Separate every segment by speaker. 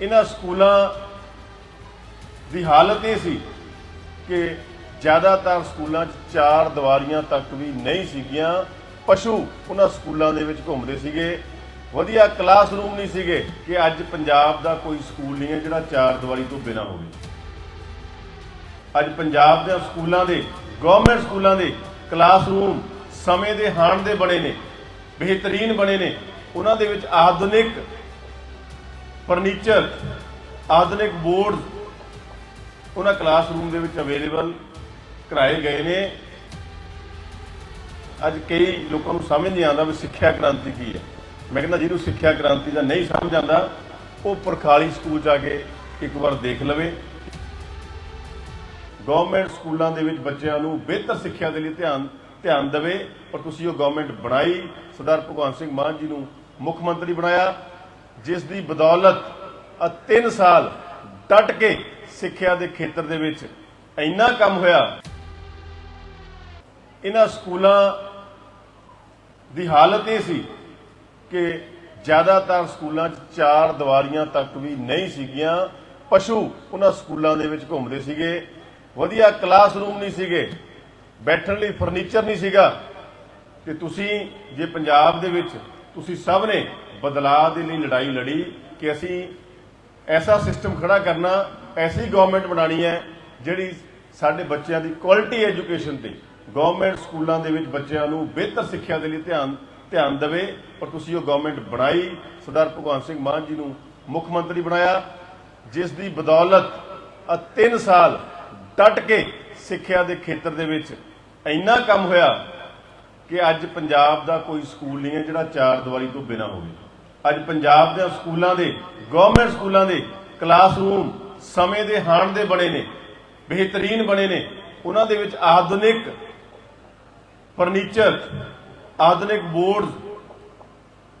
Speaker 1: ਇਹਨਾਂ ਸਕੂਲਾਂ ਦੀ ਹਾਲਤ ਇਹ ਸੀ ਕਿ ਜ਼ਿਆਦਾਤਰ ਸਕੂਲਾਂ 'ਚ ਚਾਰ ਦੀਵਾਰੀਆਂ ਤੱਕ ਵੀ ਨਹੀਂ ਸੀਗੀਆਂ। ਪਸ਼ੂ ਉਹਨਾਂ ਸਕੂਲਾਂ ਦੇ ਵਿੱਚ ਘੁੰਮਦੇ ਸੀਗੇ। ਵਧੀਆ ਕਲਾਸਰੂਮ ਨਹੀਂ ਸੀਗੇ ਕਿ ਅੱਜ ਪੰਜਾਬ ਦਾ ਕੋਈ ਸਕੂਲ ਨਹੀਂ ਹੈ ਜਿਹੜਾ ਚਾਰ ਦੀਵਾਰੀ ਤੋਂ ਬਿਨਾਂ ਹੋਵੇ। ਅੱਜ ਪੰਜਾਬ ਦੇ ਸਕੂਲਾਂ ਦੇ, ਗਵਰਨਮੈਂਟ ਸਕੂਲਾਂ ਦੇ ਕਲਾਸਰੂਮ ਸਮੇਂ ਦੇ ਹਾਣ ਦੇ ਬਣੇ ਨੇ, ਬਿਹਤਰੀਨ ਬਣੇ ਨੇ। ਉਹਨਾਂ ਦੇ ਵਿੱਚ ਆਧੁਨਿਕ ਫਰਨੀਚਰ, ਆਧੁਨਿਕ ਬੋਰਡ, ਉਹਨਾਂ ਕਲਾਸਰੂਮ ਦੇ ਵਿੱਚ ਅਵੇਲੇਬਲ ਕਰਾਏ ਗਏ ਨੇ। ਅੱਜ ਕਈ ਲੋਕਾਂ ਨੂੰ ਸਮਝ ਨਹੀਂ ਆਉਂਦਾ ਵੀ ਸਿੱਖਿਆ ਕ੍ਰਾਂਤੀ ਕੀ ਹੈ। ਮੈਂ ਕਹਿੰਦਾ ਜਿਹਨੂੰ ਸਿੱਖਿਆ ਕ੍ਰਾਂਤੀ ਦਾ ਨਹੀਂ ਸਮਝ ਆਉਂਦਾ, ਉਹ ਪਰਖਾਲੀ ਸਕੂਲ ਜਾ ਕੇ ਇੱਕ ਵਾਰ ਦੇਖ ਲਵੇ। ਗਵਰਨਮੈਂਟ ਸਕੂਲਾਂ ਦੇ ਵਿੱਚ ਬੱਚਿਆਂ ਨੂੰ ਬਿਹਤਰ ਸਿੱਖਿਆ ਦੇ ਲਈ ਧਿਆਨ ਧਿਆਨ ਦੇਵੇ। ਪਰ ਤੁਸੀਂ ਉਹ ਗਵਰਨਮੈਂਟ ਬਣਾਈ, ਸਰਦਾਰ ਭਗਵੰਤ ਸਿੰਘ ਮਾਨ ਜੀ ਨੂੰ ਮੁੱਖ ਮੰਤਰੀ ਬਣਾਇਆ। ਜਿਸ ਦੀ ਬਦੌਲਤ ਆ 3 ਸਾਲ ਡਟ ਕੇ ਸਿੱਖਿਆ ਦੇ ਖੇਤਰ ਦੇ ਵਿੱਚ ਇੰਨਾ ਕੰਮ ਹੋਇਆ। ਇਹਨਾਂ ਸਕੂਲਾਂ ਦੀ ਹਾਲਤ ਇਹ ਸੀ ਕਿ ਜ਼ਿਆਦਾਤਰ ਸਕੂਲਾਂ 'ਚ ਚਾਰ ਦੀਵਾਰੀਆਂ ਤੱਕ ਵੀ ਨਹੀਂ ਸੀਗੀਆਂ। ਪਸ਼ੂ ਉਹਨਾਂ ਸਕੂਲਾਂ ਦੇ ਵਿੱਚ ਘੁੰਮਦੇ ਸੀਗੇ। ਵਧੀਆ ਕਲਾਸਰੂਮ ਨਹੀਂ ਸੀਗੇ। ਬੈਠਣ ਲਈ ਫਰਨੀਚਰ ਨਹੀਂ ਸੀਗਾ। ਤੇ ਤੁਸੀਂ ਜੇ ਪੰਜਾਬ ਦੇ ਵਿੱਚ ਤੁਸੀਂ ਸਭ ਨੇ ਬਦਲਾਅ ਦੇ ਲਈ ਲੜਾਈ ਲੜੀ ਕਿ ਅਸੀਂ ਐਸਾ ਸਿਸਟਮ ਖੜਾ ਕਰਨਾ, ਐਸੀ ਗਵਰਨਮੈਂਟ ਬਣਾਣੀ ਹੈ ਜਿਹੜੀ ਸਾਡੇ ਬੱਚਿਆਂ ਦੀ ਕੁਆਲਿਟੀ ਐਜੂਕੇਸ਼ਨ ਤੇ ਗਵਰਨਮੈਂਟ ਸਕੂਲਾਂ ਦੇ ਵਿੱਚ ਬੱਚਿਆਂ ਨੂੰ ਬਿਹਤਰ ਸਿੱਖਿਆ ਦੇ ਲਈ ਧਿਆਨ ਧਿਆਨ ਦੇਵੇ ਪਰ ਤੁਸੀਂ ਉਹ ਗਵਰਨਮੈਂਟ ਬਣਾਈ। ਸਰਦਾਰ ਭਗਵੰਤ ਸਿੰਘ ਮਾਨ ਜੀ ਨੂੰ ਮੁੱਖ ਮੰਤਰੀ ਬਣਾਇਆ, ਜਿਸ ਦੀ ਬਦੌਲਤ ਆ 3 ਸਾਲ ਡਟ ਕੇ ਸਿੱਖਿਆ ਦੇ ਖੇਤਰ ਦੇ ਵਿੱਚ ਇੰਨਾ ਕੰਮ ਹੋਇਆ ਕਿ ਅੱਜ ਪੰਜਾਬ ਦਾ ਕੋਈ ਸਕੂਲ ਨਹੀਂ ਹੈ ਜਿਹੜਾ ਚਾਰ ਦੀਵਾਰੀ ਤੋਂ ਬਿਨਾਂ ਹੋਵੇ। ਅੱਜ ਪੰਜਾਬ ਦੇ ਸਕੂਲਾਂ ਦੇ, ਗਵਰਨਮੈਂਟ ਸਕੂਲਾਂ ਦੇ ਕਲਾਸਰੂਮ ਸਮੇਂ ਦੇ ਹਾਣ ਦੇ ਬਣੇ ਨੇ, ਬਿਹਤਰੀਨ ਬਣੇ ਨੇ। ਉਹਨਾਂ ਦੇ ਵਿੱਚ ਆਧੁਨਿਕ ਫਰਨੀਚਰ, ਆਧੁਨਿਕ ਬੋਰਡ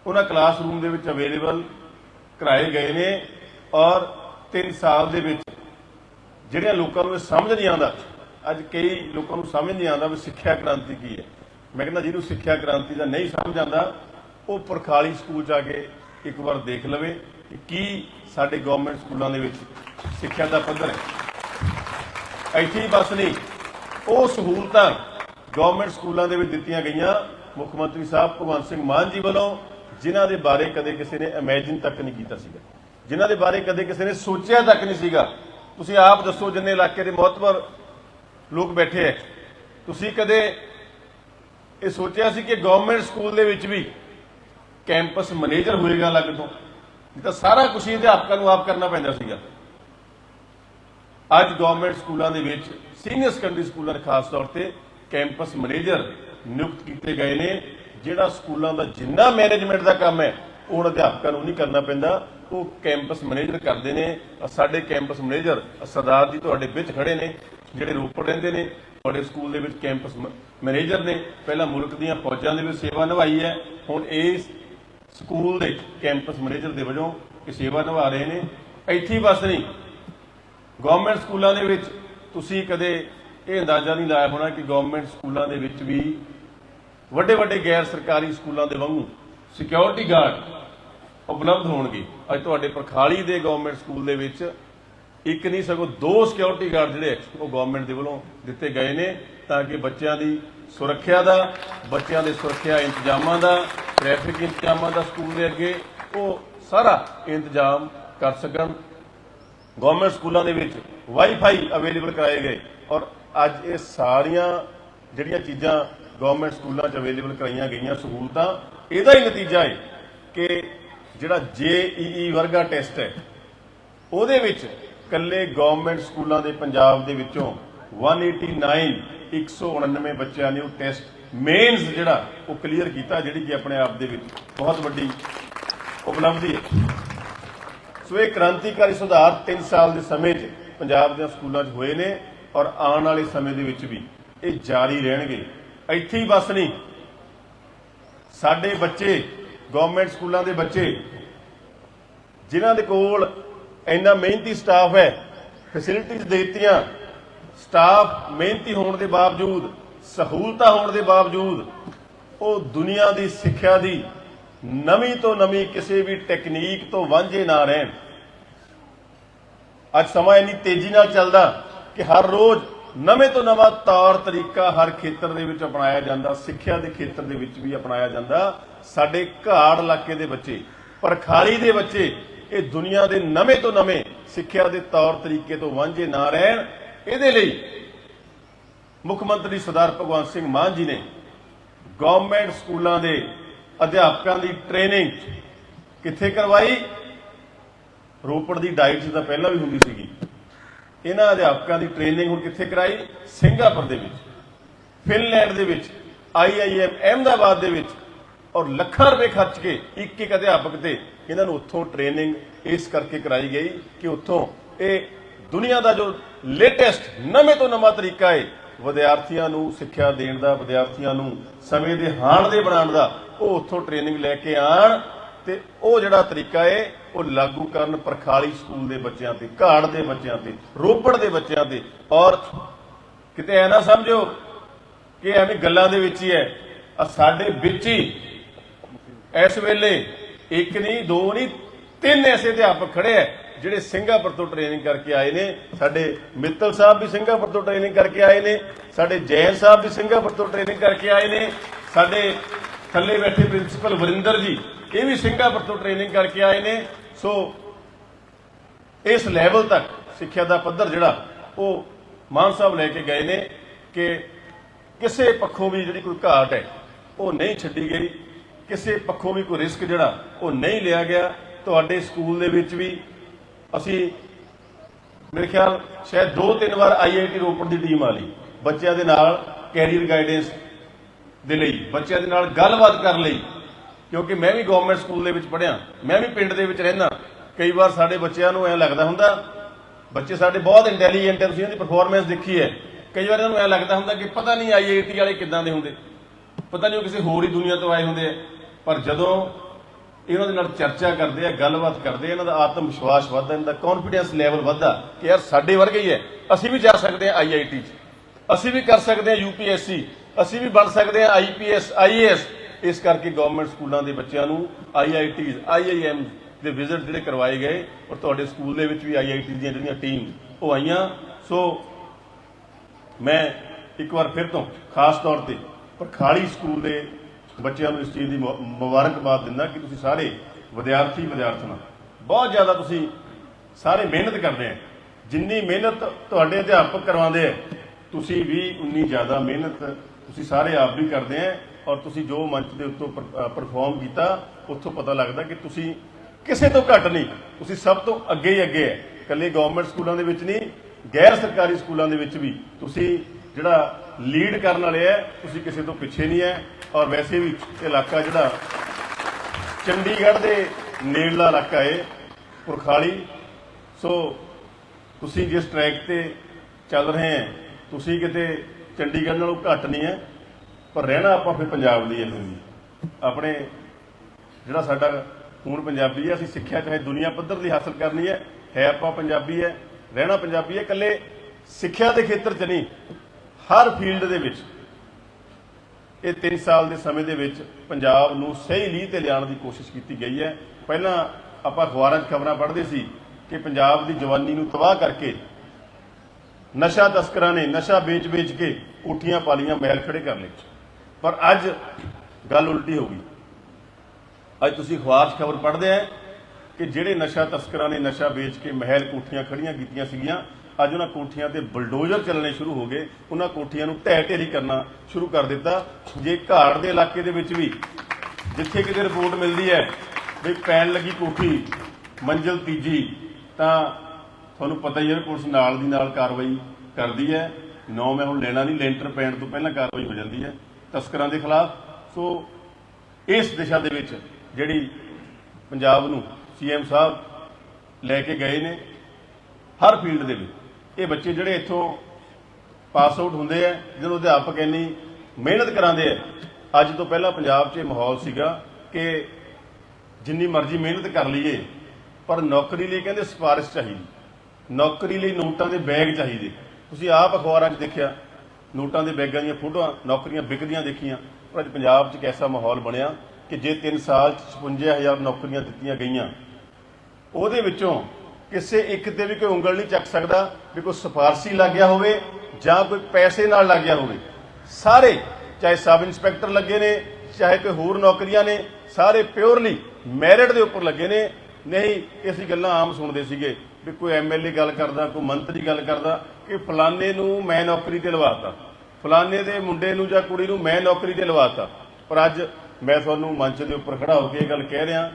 Speaker 1: ਉਹਨਾਂ ਕਲਾਸਰੂਮ ਦੇ ਵਿੱਚ ਅਵੇਲੇਬਲ ਕਰਾਏ ਗਏ ਨੇ ਔਰ 3 ਸਾਲ ਦੇ ਵਿੱਚ ਜਿਹੜਿਆਂ ਲੋਕਾਂ ਨੂੰ ਇਹ ਸਮਝ ਨਹੀਂ ਆਉਂਦਾ, ਅੱਜ ਕਈ ਲੋਕਾਂ ਨੂੰ ਸਮਝ ਨਹੀਂ ਆਉਂਦਾ ਵੀ ਸਿੱਖਿਆ ਕ੍ਰਾਂਤੀ ਕੀ ਹੈ। ਮੈਂ ਕਹਿੰਦਾ ਜਿਹਨੂੰ ਸਿੱਖਿਆ ਕ੍ਰਾਂਤੀ ਦਾ ਨਹੀਂ ਸਮਝ ਆਉਂਦਾ, ਉਹ ਪੁਰਖਾਲੀ ਸਕੂਲ ਜਾ ਕੇ ਇੱਕ ਵਾਰ ਦੇਖ ਲਵੇ ਕਿ ਕੀ ਸਾਡੇ ਗਵਰਨਮੈਂਟ ਸਕੂਲਾਂ ਦੇ ਵਿੱਚ ਸਿੱਖਿਆ ਦਾ ਪੱਧਰ ਹੈ। ਇੱਥੇ ਹੀ ਬਸ ਨਹੀਂ, ਉਹ ਸਹੂਲਤਾਂ ਗਵਰਨਮੈਂਟ ਸਕੂਲਾਂ ਦੇ ਵਿੱਚ ਦਿੱਤੀਆਂ ਗਈਆਂ। ਮੁੱਖ ਮੰਤਰੀ ਸਾਹਿਬ ਭਗਵੰਤ ਸਿੰਘ ਮਾਨ ਜੀ ਵੱਲੋਂ, ਜਿਨ੍ਹਾਂ ਦੇ ਬਾਰੇ ਕਦੇ ਕਿਸੇ ਨੇ ਇਮੇਜਿਨ ਤੱਕ ਨਹੀਂ ਕੀਤਾ ਸੀਗਾ। ਜਿਨ੍ਹਾਂ ਦੇ ਬਾਰੇ ਕਦੇ ਕਿਸੇ ਨੇ ਸੋਚਿਆ ਤੱਕ ਨਹੀਂ ਸੀਗਾ। ਤੁਸੀਂ ਆਪ ਦੱਸੋ ਜਿੰਨੇ ਇਲਾਕੇ ਦੇ ਮਹੱਤਵਰ ਲੋਕ ਬੈਠੇ ਐ ਤੁਸੀਂ ਕਦੇ ਇਹ ਸੋਚਿਆ ਸੀ ਕਿ ਗਵਰਨਮੈਂਟ ਸਕੂਲ ਦੇ ਵਿੱਚ ਵੀ ਕੈਂਪਸ ਮੈਨੇਜਰ ਹੋਏਗਾ ਅਲੱਗ ਤੋਂ। ਤਾਂ ਸਾਰਾ ਕੁਝ ਹੀ ਅਧਿਆਪਕਾਂ ਨੂੰ ਆਪ ਕਰਨਾ ਪੈਂਦਾ ਸੀਗਾ। ਅੱਜ ਗਵਰਨਮੈਂਟ ਸਕੂਲਾਂ ਦੇ ਵਿੱਚ ਸੀਨੀਅਰ ਸੈਕੰਡਰੀ ਸਕੂਲਾਂ ਦੇ ਖਾਸ ਤੌਰ ਤੇ ਕੈਂਪਸ ਮੈਨੇਜਰ ਨਿਯੁਕਤ ਕੀਤੇ ਗਏ ਨੇ, ਜਿਹੜਾ ਸਕੂਲਾਂ ਦਾ ਜਿੰਨਾ ਮੈਨੇਜਮੈਂਟ ਦਾ ਕੰਮ ਹੈ, ਉਹ ਅਧਿਆਪਕਾਂ ਨੂੰ ਨਹੀਂ ਕਰਨਾ ਪੈਂਦਾ। ਉਹ ਕੈਂਪਸ ਮੈਨੇਜਰ ਕਰਦੇ ਨੇ। ਸਾਡੇ ਕੈਂਪਸ ਮੈਨੇਜਰ ਸਰਦਾਰ ਜੀ ਤੁਹਾਡੇ ਵਿੱਚ ਖੜੇ ਨੇ, ਜਿਹੜੇ ਰੋਪੜ ਰਹਿੰਦੇ ਨੇ, ਤੁਹਾਡੇ ਸਕੂਲ ਦੇ ਵਿੱਚ ਕੈਂਪਸ ਮੈਨੇਜਰ ਨੇ ਪਹਿਲਾਂ ਮੁਲਕ ਦੀਆਂ ਫੌਜਾਂ ਦੇ ਵਿੱਚ ਸੇਵਾ ਨਿਭਾਈ ਹੈ। ਹੁਣ ਇਸ ਸਕੂਲ ਦੇ ਕੈਂਪਸ ਮੈਨੇਜਰ ਦੇ ਵਜੋਂ ਇਹ ਸੇਵਾ ਨਿਭਾ ਰਹੇ ਨੇ। ਇੱਥੇ ਬਸ ਨਹੀਂ ਗਵਰਨਮੈਂਟ ਸਕੂਲਾਂ ਦੇ ਵਿੱਚ ਤੁਸੀਂ ਕਦੇ ਇਹ ਅੰਦਾਜ਼ਾ ਨਹੀਂ ਲਾਇਆ ਹੋਣਾ ਕਿ ਗਵਰਨਮੈਂਟ ਸਕੂਲਾਂ ਦੇ ਵਿੱਚ ਵੀ ਵੱਡੇ ਵੱਡੇ ਗੈਰ ਸਰਕਾਰੀ ਸਕੂਲਾਂ ਦੇ ਵਾਂਗੂ ਸਿਕਿਉਰਿਟੀ ਗਾਰਡ ਉਪਲਬਧ ਹੋਣਗੇ। ਅੱਜ ਤੁਹਾਡੇ ਪ੍ਰਖਾਲੀ ਦੇ ਗਵਰਨਮੈਂਟ ਸਕੂਲ ਦੇ ਵਿੱਚ ਇੱਕ ਨਹੀਂ, ਸਗੋਂ ਦੋ ਸਿਕਿਉਰਿਟੀ ਗਾਰਡ ਜਿਹੜੇ ਉਹ ਗਵਰਨਮੈਂਟ ਦੇ ਵੱਲੋਂ ਦਿੱਤੇ ਗਏ ਨੇ ਤਾਂ ਕਿ ਬੱਚਿਆਂ ਦੀ ਸੁਰੱਖਿਆ ਦਾ, ਬੱਚਿਆਂ ਦੇ ਸੁਰੱਖਿਆ ਇੰਤਜ਼ਾਮਾਂ ਦਾ ਟ੍ਰੈਫਿਕ ਇੰਤਜ਼ਾਮਾਂ ਦਾ ਸਕੂਲ ਦੇ ਅੱਗੇ ਉਹ ਸਾਰਾ ਇੰਤਜ਼ਾਮ ਕਰ ਸਕਣ। ਗਵਰਨਮੈਂਟ ਸਕੂਲਾਂ ਦੇ ਵਿੱਚ ਵਾਈਫਾਈ ਅਵੇਲੇਬਲ ਕਰਾਏ ਗਏ ਔਰ ਅੱਜ ਇਹ ਸਾਰੀਆਂ ਜਿਹੜੀਆਂ ਚੀਜ਼ਾਂ ਗਵਰਨਮੈਂਟ ਸਕੂਲਾਂ 'ਚ ਅਵੇਲੇਬਲ ਕਰਾਈਆਂ ਗਈਆਂ ਸਹੂਲਤਾਂ, ਇਹਦਾ ਹੀ ਨਤੀਜਾ ਹੈ ਕਿ ਜਿਹੜਾ ਜੇਈਈ ਵਰਗਾ ਟੈਸਟ ਹੈ, ਉਹਦੇ ਵਿੱਚ ਕੱਲੇ ਗਵਰਨਮੈਂਟ ਸਕੂਲਾਂ ਦੇ ਪੰਜਾਬ ਦੇ ਵਿੱਚੋਂ 189 199 ਬੱਚਿਆਂ ਨੇ ਉਹ ਟੈਸਟ ਮੇਨਸ ਜਿਹੜਾ ਉਹ ਕਲੀਅਰ ਕੀਤਾ, ਜਿਹੜੀ ਕਿ ਆਪਣੇ ਆਪ ਦੇ ਵਿੱਚ ਬਹੁਤ ਵੱਡੀ ਉਪਲਬਧੀ ਹੈ। ਸੋ ਇਹ ਕ੍ਰਾਂਤੀਕਾਰੀ ਸੁਧਾਰ 3 ਸਾਲ ਦੇ ਸਮੇਂ 'ਚ ਪੰਜਾਬ ਦੇ ਸਕੂਲਾਂ 'ਚ ਹੋਏ ਨੇ ਔਰ ਆਉਣ ਵਾਲੇ ਸਮੇਂ ਦੇ ਵਿੱਚ ਵੀ ਇਹ ਜਾਰੀ ਰਹਿਣਗੇ। ਇੱਥੇ ਹੀ ਬਸ ਨਹੀਂ, ਸਾਡੇ ਬੱਚੇ ਗਵਰਨਮੈਂਟ ਸਕੂਲਾਂ ਦੇ ਬੱਚੇ, ਜਿਨ੍ਹਾਂ ਦੇ ਕੋਲ ਇੰਨਾ ਮਿਹਨਤੀ ਸਟਾਫ ਹੈ ਫੈਸਿਲਿਟੀਆਂ ਦਿੱਤੀਆਂ ਸਟਾਫ ਮਿਹਨਤੀ ਹੋਣ ਦੇ ਬਾਵਜੂਦ, ਸਹੂਲਤਾਂ ਹੋਣ ਦੇ ਬਾਵਜੂਦ, ਉਹ ਦੁਨੀਆ ਦੀ ਸਿੱਖਿਆ ਦੀ ਨਵੀਂ ਤੋਂ ਨਵੀਂ ਕਿਸੇ ਵੀ ਟੈਕਨੀਕ ਤੋਂ ਵਾਂਝੇ ਨਾ ਰਹਿਣ। ਅੱਜ ਸਮਾਂ ਇੰਨੀ ਤੇਜ਼ੀ ਨਾਲ ਚੱਲਦਾ ਕਿ ਹਰ ਰੋਜ਼ ਨਵੇਂ ਤੋਂ ਨਵਾਂ ਤੌਰ ਤਰੀਕਾ ਹਰ ਖੇਤਰ ਦੇ ਵਿੱਚ ਅਪਣਾਇਆ ਜਾਂਦਾ, ਸਿੱਖਿਆ ਦੇ ਖੇਤਰ ਦੇ ਵਿੱਚ ਵੀ ਅਪਣਾਇਆ ਜਾਂਦਾ। ਸਾਡੇ ਘਾੜ ਇਲਾਕੇ ਦੇ ਬੱਚੇ, ਪਰਖਾਲੀ ਦੇ ਬੱਚੇ ਇਹ ਦੁਨੀਆ ਦੇ ਨਵੇਂ ਤੋਂ ਨਵੇਂ ਸਿੱਖਿਆ ਦੇ ਤੌਰ ਤਰੀਕੇ ਤੋਂ ਵਾਂਝੇ ਨਾ ਰਹਿਣ, ਇਹਦੇ ਲਈ ਮੁੱਖ ਮੰਤਰੀ ਸਰਦਾਰ ਭਗਵੰਤ ਸਿੰਘ ਮਾਨ ਜੀ ਨੇ ਗਵਰਨਮੈਂਟ ਸਕੂਲਾਂ ਦੇ ਅਧਿਆਪਕਾਂ ਦੀ ਟ੍ਰੇਨਿੰਗ ਕਿੱਥੇ ਕਰਵਾਈ? ਰੋਪੜ ਦੀ ਡਾਈਟ ਤਾਂ ਪਹਿਲਾਂ ਵੀ ਹੁੰਦੀ ਸੀਗੀ। ਇਹਨਾਂ ਅਧਿਆਪਕਾਂ ਦੀ ਟ੍ਰੇਨਿੰਗ ਹੁਣ ਕਿੱਥੇ ਕਰਾਈ? ਸਿੰਗਾਪੁਰ ਦੇ ਵਿੱਚ। ਫਿਨਲੈਂਡ ਦੇ ਵਿੱਚ ਆਈਆਈਐਮ ਅਹਿਮਦਾਬਾਦ ਦੇ ਵਿੱਚ। ਔਰ ਲੱਖਾਂ ਰੁਪਏ ਖਰਚ ਕੇ ਇੱਕ ਇੱਕ ਅਧਿਆਪਕ ਤੇ ਇਹਨਾਂ ਨੂੰ ਉੱਥੋਂ ਟ੍ਰੇਨਿੰਗ ਇਸ ਕਰਕੇ ਕਰਾਈ ਗਈ ਕਿ ਉੱਥੋਂ ਇਹ ਦੁਨੀਆ ਦਾ ਜੋ ਲੇਟੈਸਟ ਨਵੇਂ ਤੋਂ ਨਵਾਂ ਤਰੀਕਾ ਹੈ ਵਿਦਿਆਰਥੀਆਂ ਨੂੰ ਸਿੱਖਿਆ ਦੇਣ ਦਾ, ਵਿਦਿਆਰਥੀਆਂ ਨੂੰ ਸਮੇਂ ਦੇ ਹਾਣ ਦੇ ਬਣਾਉਣ ਦਾ, ਉਹ ਉੱਥੋਂ ਟ੍ਰੇਨਿੰਗ ਲੈ ਕੇ ਆਣ ਤੇ ਉਹ ਜਿਹੜਾ ਤਰੀਕਾ ਏ, ਉਹ ਲਾਗੂ ਕਰਨ ਪਰਖਾਲੀ ਸਕੂਲ ਦੇ ਬੱਚਿਆਂ ਤੇ, ਘਾੜ ਦੇ ਬੱਚਿਆਂ ਤੇ, ਰੋਪੜ ਦੇ ਬੱਚਿਆਂ ਤੇ। ਔਰ ਕਿਤੇ ਐ ਨਾ ਸਮਝੋ ਕਿ ਐਵੇਂ ਗੱਲਾਂ ਦੇ ਵਿੱਚ ਹੀ ਹੈ ਆ ਸਾਡੇ ਵਿੱਚ ਹੀ ਇਸ ਵੇਲੇ ਇੱਕ ਨਹੀਂ, ਦੋ ਨਹੀਂ, ਤਿੰਨ ਐਸੇ ਅਧਿਆਪਕ ਖੜੇ ਐ ਜਿਹੜੇ ਸਿੰਗਾਪੁਰ ਤੋਂ ਟ੍ਰੇਨਿੰਗ ਕਰਕੇ ਆਏ ਨੇ। ਸਾਡੇ ਮਿੱਤਲ ਸਾਹਿਬ ਵੀ ਸਿੰਗਾਪੁਰ ਤੋਂ ਟ੍ਰੇਨਿੰਗ ਕਰਕੇ ਆਏ ਨੇ। ਸਾਡੇ ਜੈਨ ਸਾਹਿਬ ਵੀ ਸਿੰਗਾਪੁਰ ਤੋਂ ਟ੍ਰੇਨਿੰਗ ਕਰਕੇ ਆਏ ਨੇ। ਸਾਡੇ ਥੱਲੇ ਬੈਠੇ ਪ੍ਰਿੰਸੀਪਲ ਵਰਿੰਦਰ ਜੀ, ਇਹ ਵੀ ਸਿੰਗਾਪੁਰ ਤੋਂ ਟ੍ਰੇਨਿੰਗ ਕਰਕੇ ਆਏ ਨੇ। ਸੋ ਇਸ ਲੈਵਲ ਤੱਕ ਸਿੱਖਿਆ ਦਾ ਪੱਧਰ ਜਿਹੜਾ, ਉਹ ਮਾਨ ਸਾਹਿਬ ਲੈ ਕੇ ਗਏ ਨੇ ਕਿ ਕਿਸੇ ਪੱਖੋਂ ਵੀ ਜਿਹੜੀ ਕੋਈ ਘਾਟ ਹੈ, ਉਹ ਨਹੀਂ ਛੱਡੀ ਗਈ। ਕਿਸੇ ਪੱਖੋਂ ਵੀ ਕੋਈ ਰਿਸਕ ਜਿਹੜਾ ਉਹ ਨਹੀਂ ਲਿਆ ਗਿਆ। ਤੁਹਾਡੇ ਸਕੂਲ ਦੇ ਵਿੱਚ ਵੀ ਅਸੀਂ, ਮੇਰੇ ਖਿਆਲ ਸ਼ਾਇਦ ਦੋ ਤਿੰਨ ਵਾਰ ਆਈਆਈਟੀ ਰੋਪੜ ਦੀ ਟੀਮ ਆ ਲਈ, ਬੱਚਿਆਂ ਦੇ ਨਾਲ ਕੈਰੀਅਰ ਗਾਈਡੈਂਸ ਦੇ ਲਈ, ਬੱਚਿਆਂ ਦੇ ਨਾਲ ਗੱਲਬਾਤ ਕਰਨ ਲਈ। ਕਿਉਂਕਿ ਮੈਂ ਵੀ ਗਵਰਨਮੈਂਟ ਸਕੂਲ ਦੇ ਵਿੱਚ ਪੜ੍ਹਿਆ, ਮੈਂ ਵੀ ਪਿੰਡ ਦੇ ਵਿੱਚ ਰਹਿੰਦਾ। ਕਈ ਵਾਰ ਸਾਡੇ ਬੱਚਿਆਂ ਨੂੰ ਐ ਲੱਗਦਾ ਹੁੰਦਾ, ਬੱਚੇ ਸਾਡੇ ਬਹੁਤ ਇੰਟੈਲੀਜੈਂਟ ਹੈ ਤੁਸੀਂ ਇਹਨਾਂ ਦੀ ਪਰਫਾਰਮੈਂਸ ਦੇਖੀ ਹੈ। ਕਈ ਵਾਰ ਇਹਨਾਂ ਨੂੰ ਐ ਲੱਗਦਾ ਹੁੰਦਾ ਕਿ ਪਤਾ ਨਹੀਂ ਆਈਆਈਟੀ ਵਾਲੇ ਕਿੱਦਾਂ ਦੇ ਹੁੰਦੇ, ਪਤਾ ਨਹੀਂ ਉਹ ਕਿਸੇ ਹੋਰ ਹੀ ਦੁਨੀਆ ਤੋਂ ਆਏ ਹੁੰਦੇ ਆ। ਪਰ ਜਦੋਂ ਇਹਨਾਂ ਦੇ ਨਾਲ ਚਰਚਾ ਕਰਦੇ ਆ, ਗੱਲਬਾਤ ਕਰਦੇ ਆ, ਇਹਨਾਂ ਦਾ ਆਤਮ ਵਿਸ਼ਵਾਸ ਵੱਧਦਾ, ਇਹਨਾਂ ਦਾ ਕੌਨਫੀਡੈਂਸ ਲੈਵਲ ਵੱਧਦਾ ਕਿ ਯਾਰ ਸਾਡੇ ਵਰਗੇ ਹੀ ਹੈ। ਅਸੀਂ ਵੀ ਜਾ ਸਕਦੇ ਆ ਆਈਆਈਟੀ 'ਚ। ਅਸੀਂ ਵੀ ਕਰ ਸਕਦੇ ਹਾਂ ਯੂਪੀਐਸਸੀ ਅਸੀਂ ਵੀ ਬਣ ਸਕਦੇ ਹਾਂ ਆਈਪੀਐਸ ਆਈਏਐਸ ਇਸ ਕਰਕੇ ਗਵਰਨਮੈਂਟ ਸਕੂਲਾਂ ਦੇ ਬੱਚਿਆਂ ਨੂੰ ਆਈਆਈਟੀਜ਼ ਆਈਆਈਐਮ ਦੇ ਵਿਜ਼ਿਟ ਜਿਹੜੇ ਕਰਵਾਏ ਗਏ ਔਰ ਤੁਹਾਡੇ ਸਕੂਲ ਦੇ ਵਿੱਚ ਵੀ ਆਈਆਈਟੀ ਦੀਆਂ ਜਿਹੜੀਆਂ ਟੀਮ ਉਹ ਆਈਆਂ। ਸੋ ਮੈਂ ਇੱਕ ਵਾਰ ਫਿਰ ਤੋਂ ਖਾਸ ਤੌਰ ਤੇ ਪਰਖਾਲੀ ਸਕੂਲ ਦੇ ਬੱਚਿਆਂ ਨੂੰ ਇਸ ਚੀਜ਼ ਦੀ ਮੁਬਾਰਕਬਾਦ ਦਿੰਦਾ ਕਿ ਤੁਸੀਂ ਸਾਰੇ ਵਿਦਿਆਰਥੀ ਵਿਦਿਆਰਥਣਾਂ ਬਹੁਤ ਜ਼ਿਆਦਾ ਤੁਸੀਂ ਸਾਰੇ ਮਿਹਨਤ ਕਰਦੇ ਆ। ਜਿੰਨੀ ਮਿਹਨਤ ਤੁਹਾਡੇ ਅਧਿਆਪਕ ਕਰਵਾਉਂਦੇ ਆ, ਤੁਸੀਂ ਵੀ ਉਨੀ ਜ਼ਿਆਦਾ ਮਿਹਨਤ ਤੁਸੀਂ ਸਾਰੇ ਆਪ ਵੀ ਕਰਦੇ ਆ ਔਰ ਤੁਸੀਂ ਜੋ ਮੰਚ ਦੇ ਉੱਤੋਂ ਪਰਫਾਰਮ ਕੀਤਾ, ਉੱਥੋਂ ਪਤਾ ਲੱਗਦਾ ਕਿ ਤੁਸੀਂ ਕਿਸੇ ਤੋਂ ਘੱਟ ਨਹੀਂ, ਤੁਸੀਂ ਸਭ ਤੋਂ ਅੱਗੇ ਹੀ ਅੱਗੇ ਹੈ ਇਕੱਲੇ ਗਵਰਨਮੈਂਟ ਸਕੂਲਾਂ ਦੇ ਵਿੱਚ ਨਹੀਂ, ਗੈਰ ਸਰਕਾਰੀ ਸਕੂਲਾਂ ਦੇ ਵਿੱਚ ਵੀ ਤੁਸੀਂ ਜਿਹੜਾ ਲੀਡ ਕਰਨ ਵਾਲੇ ਹੈ ਤੁਸੀਂ ਕਿਸੇ ਤੋਂ ਪਿੱਛੇ ਨਹੀਂ ਹੈ ਔਰ ਵੈਸੇ ਵੀ ਇਹ ਇਲਾਕਾ ਜਿਹੜਾ ਚੰਡੀਗੜ੍ਹ ਦੇ ਨੇੜਲਾ ਇਲਾਕਾ ਹੈ ਪੁਰਖਾਲੀ। ਸੋ ਤੁਸੀਂ ਜਿਸ ਟਰੈਕ ਤੇ ਚੱਲ ਰਹੇ ਹੈ ਤੁਸੀਂ ਕਿਤੇ ਚੰਡੀਗੜ੍ਹ ਨਾਲੋਂ ਘੱਟ ਨਹੀਂ ਹੈ ਪਰ ਰਹਿਣਾ ਆਪਾਂ ਫਿਰ ਪੰਜਾਬ ਦੀ ਹੈ ਫਿਰ ਆਪਣੇ ਜਿਹੜਾ ਸਾਡਾ ਖੂਨ ਪੰਜਾਬੀ ਹੈ ਅਸੀਂ ਸਿੱਖਿਆ ਚਾਹੇ ਦੁਨੀਆ ਪੱਧਰ ਦੀ ਹਾਸਲ ਕਰਨੀ ਹੈ ਹੈ ਆਪਾਂ ਪੰਜਾਬੀ ਹੈ ਰਹਿਣਾ ਪੰਜਾਬੀ ਹੈ ਇਕੱਲੇ ਸਿੱਖਿਆ ਦੇ ਖੇਤਰ 'ਚ ਨਹੀਂ, ਹਰ ਫੀਲਡ ਦੇ ਵਿੱਚ। ਇਹ 3 ਸਾਲ ਦੇ ਸਮੇਂ ਦੇ ਵਿੱਚ ਪੰਜਾਬ ਨੂੰ ਸਹੀ ਲੀਹ ਤੇ ਲਿਆਉਣ ਦੀ ਕੋਸ਼ਿਸ਼ ਕੀਤੀ ਗਈ ਹੈ। ਪਹਿਲਾਂ ਆਪਾਂ ਅਖਬਾਰਾਂ 'ਚ ਖਬਰਾਂ ਪੜ੍ਹਦੇ ਸੀ ਕਿ ਪੰਜਾਬ ਦੀ ਜਵਾਨੀ ਨੂੰ ਤਬਾਹ ਕਰਕੇ ਨਸ਼ਾ ਤਸਕਰਾਂ ਨੇ ਨਸ਼ਾ ਵੇਚ-ਵੇਚ ਕੇ ਕੋਠੀਆਂ ਪਾਲੀਆਂ, ਮਹਿਲ ਖੜੇ ਕਰ ਲਏ। ਪਰ ਅੱਜ ਗੱਲ ਉਲਟੀ ਹੋ ਗਈ। ਅੱਜ ਤੁਸੀਂ ਅਖਬਾਰ 'ਚ ਖਬਰ ਪੜ੍ਹਦੇ ਆ ਕਿ ਜਿਹੜੇ ਨਸ਼ਾ ਤਸਕਰਾਂ ਨੇ ਨਸ਼ਾ ਵੇਚ ਕੇ ਮਹਿਲ ਕੋਠੀਆਂ ਖੜੀਆਂ ਕੀਤੀਆਂ ਸੀਗੀਆਂ ਅੱਜ ਉਹਨਾਂ ਕੋਠੀਆਂ ਤੇ ਬਲਡੋਜ਼ਰ ਚੱਲਣੇ ਸ਼ੁਰੂ ਹੋ ਗਏ। ਉਹਨਾਂ ਕੋਠੀਆਂ ਨੂੰ ਢਹਿ ਢੇਰੀ ਕਰਨਾ ਸ਼ੁਰੂ ਕਰ ਦਿੱਤਾ। ਜੇ ਘਾੜ ਦੇ ਇਲਾਕੇ ਦੇ ਵਿੱਚ ਵੀ ਜਿੱਥੇ ਕਿਤੇ ਰਿਪੋਰਟ ਮਿਲਦੀ ਹੈ ਵੀ ਪੈਣ ਲੱਗੀ ਕੋਠੀ, ਮੰਜ਼ਲ ਤੀਜੀ, ਤਾਂ ਤੁਹਾਨੂੰ ਪਤਾ ਹੀ ਹੈ ਪੁਲਿਸ ਨਾਲ ਦੀ ਨਾਲ ਕਾਰਵਾਈ ਕਰਦੀ ਹੈ। ਨੌ ਮੈਂ ਹੁਣ ਲੈਣਾ ਨਹੀਂ, ਲੈਂਟਰ ਪੈਣ ਤੋਂ ਪਹਿਲਾਂ ਕਾਰਵਾਈ ਹੋ ਜਾਂਦੀ ਹੈ ਤਸਕਰਾਂ ਦੇ ਖਿਲਾਫ। ਸੋ ਇਸ ਦਿਸ਼ਾ ਦੇ ਵਿੱਚ ਜਿਹੜੀ ਪੰਜਾਬ ਨੂੰ ਸੀਐਮ ਸਾਹਿਬ ਲੈ ਕੇ ਗਏ ਨੇ, ਹਰ ਫੀਲਡ ਦੇ ਵਿੱਚ। ਇਹ ਬੱਚੇ ਜਿਹੜੇ ਇੱਥੋਂ ਪਾਸ ਆਊਟ ਹੁੰਦੇ ਆ ਜਦੋਂ ਅਧਿਆਪਕ ਇੰਨੀ ਮਿਹਨਤ ਕਰਾਉਂਦੇ ਆ, ਅੱਜ ਤੋਂ ਪਹਿਲਾਂ ਪੰਜਾਬ 'ਚ ਇਹ ਮਾਹੌਲ ਸੀਗਾ ਕਿ ਜਿੰਨੀ ਮਰਜ਼ੀ ਮਿਹਨਤ ਕਰ ਲਈਏ, ਪਰ ਨੌਕਰੀ ਲਈ ਕਹਿੰਦੇ ਸਿਫਾਰਿਸ਼ ਚਾਹੀਦੀ। ਨੌਕਰੀ ਲਈ ਨੋਟਾਂ ਦੇ ਬੈਗ ਚਾਹੀਦੇ। ਤੁਸੀਂ ਆਪ ਅਖਬਾਰਾਂ 'ਚ ਦੇਖਿਆ, ਨੋਟਾਂ ਦੇ ਬੈਗਾਂ ਦੀਆਂ ਫੋਟੋਆਂ, ਨੌਕਰੀਆਂ ਵਿਕਦੀਆਂ ਦੇਖੀਆਂ, ਪਰ ਅੱਜ ਪੰਜਾਬ 'ਚ ਇੱਕ ਐਸਾ ਮਾਹੌਲ ਬਣਿਆ ਕਿ ਜੇ 3 ਸਾਲ 'ਚ 56000 ਨੌਕਰੀਆਂ ਦਿੱਤੀਆਂ ਗਈਆਂ, ਉਹਦੇ ਵਿੱਚੋਂ ਕਿਸੇ ਇੱਕ ਤੇ ਵੀ ਕੋਈ ਉਂਗਲ ਨਹੀਂ ਚੱਕ ਸਕਦਾ ਵੀ ਕੋਈ ਸਿਫਾਰਸ਼ੀ ਲੱਗ ਗਿਆ ਹੋਵੇ ਜਾਂ ਕੋਈ ਪੈਸੇ ਨਾਲ ਲੱਗ ਗਿਆ ਹੋਵੇ। ਸਾਰੇ, ਚਾਹੇ ਸਬ ਇੰਸਪੈਕਟਰ ਲੱਗੇ ਨੇ, ਚਾਹੇ ਕੋਈ ਹੋਰ ਨੌਕਰੀਆਂ ਨੇ, ਸਾਰੇ ਪਿਓਰਲੀ ਮੈਰਿਟ ਦੇ ਉੱਪਰ ਲੱਗੇ ਨੇ। ਨਹੀਂ ਅਸੀਂ ਗੱਲਾਂ ਆਮ ਸੁਣਦੇ ਸੀਗੇ ਵੀ ਕੋਈ ਐਮਐਲਏ ਗੱਲ ਕਰਦਾ, ਕੋਈ ਮੰਤਰੀ ਗੱਲ ਕਰਦਾ ਕਿ ਫਲਾਣੇ ਨੂੰ ਮੈਂ ਨੌਕਰੀ ਤੇ ਲਵਾਤਾ। ਫਲਾਣੇ ਦੇ ਮੁੰਡੇ ਨੂੰ ਜਾਂ ਕੁੜੀ ਨੂੰ ਮੈਂ ਨੌਕਰੀ ਤੇ ਲਵਾਤਾ। ਪਰ ਅੱਜ ਮੈਂ ਤੁਹਾਨੂੰ ਮੰਚ ਦੇ ਉੱਪਰ ਖੜਾ ਹੋ ਕੇ ਇਹ ਗੱਲ ਕਹਿ ਰਿਹਾ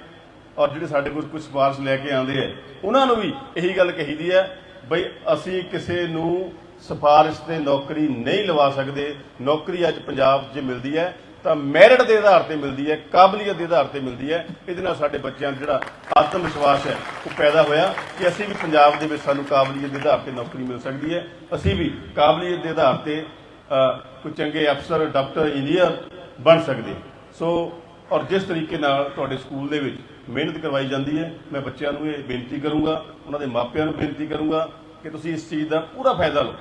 Speaker 1: ਔਰ ਜਿਹੜੇ ਸਾਡੇ ਕੋਲ ਕੁਝ ਸਿਫਾਰਸ਼ ਲੈ ਕੇ ਆਉਂਦੇ ਆ, ਉਹਨਾਂ ਨੂੰ ਵੀ ਇਹੀ ਗੱਲ ਕਹੀਦੀ ਹੈ ਬਈ ਅਸੀਂ ਕਿਸੇ ਨੂੰ ਸਿਫਾਰਿਸ਼ ਤੇ ਨੌਕਰੀ ਨਹੀਂ ਲਵਾ ਸਕਦੇ। ਨੌਕਰੀ ਅੱਜ ਪੰਜਾਬ 'ਚ ਮਿਲਦੀ ਹੈ, ਤਾਂ ਮੈਰਿਟ ਦੇ ਆਧਾਰ ਤੇ ਮਿਲਦੀ ਹੈ, ਕਾਬਲੀਅਤ ਦੇ ਆਧਾਰ ਤੇ ਮਿਲਦੀ ਹੈ। ਇਹਦੇ ਨਾਲ ਸਾਡੇ ਬੱਚਿਆਂ ਦਾ ਜਿਹੜਾ ਆਤਮ ਵਿਸ਼ਵਾਸ ਹੈ, ਉਹ ਪੈਦਾ ਹੋਇਆ ਕਿ ਅਸੀਂ ਵੀ ਪੰਜਾਬ ਦੇ ਵਿੱਚ ਸਾਨੂੰ ਕਾਬਲੀਅਤ ਦੇ ਆਧਾਰ ਤੇ ਨੌਕਰੀ ਮਿਲ ਸਕਦੀ ਹੈ। ਅਸੀਂ ਵੀ ਕਾਬਲੀਅਤ ਦੇ ਆਧਾਰ ਤੇ ਕੋਈ ਚੰਗੇ ਅਫਸਰ, ਡਾਕਟਰ, ਇੰਜੀਨੀਅਰ ਬਣ ਸਕਦੇ। ਸੋ, ਔਰ ਜਿਸ ਤਰੀਕੇ ਨਾਲ ਤੁਹਾਡੇ ਸਕੂਲ ਦੇ ਵਿੱਚ ਮਿਹਨਤ ਕਰਵਾਈ ਜਾਂਦੀ ਹੈ। ਮੈਂ ਬੱਚਿਆਂ ਨੂੰ ਇਹ ਬੇਨਤੀ ਕਰੂੰਗਾ, ਉਹਨਾਂ ਦੇ ਮਾਪਿਆਂ ਨੂੰ ਬੇਨਤੀ ਕਰੂੰਗਾ ਕਿ ਤੁਸੀਂ ਇਸ ਚੀਜ਼ ਦਾ ਪੂਰਾ ਫਾਇਦਾ ਲਓ।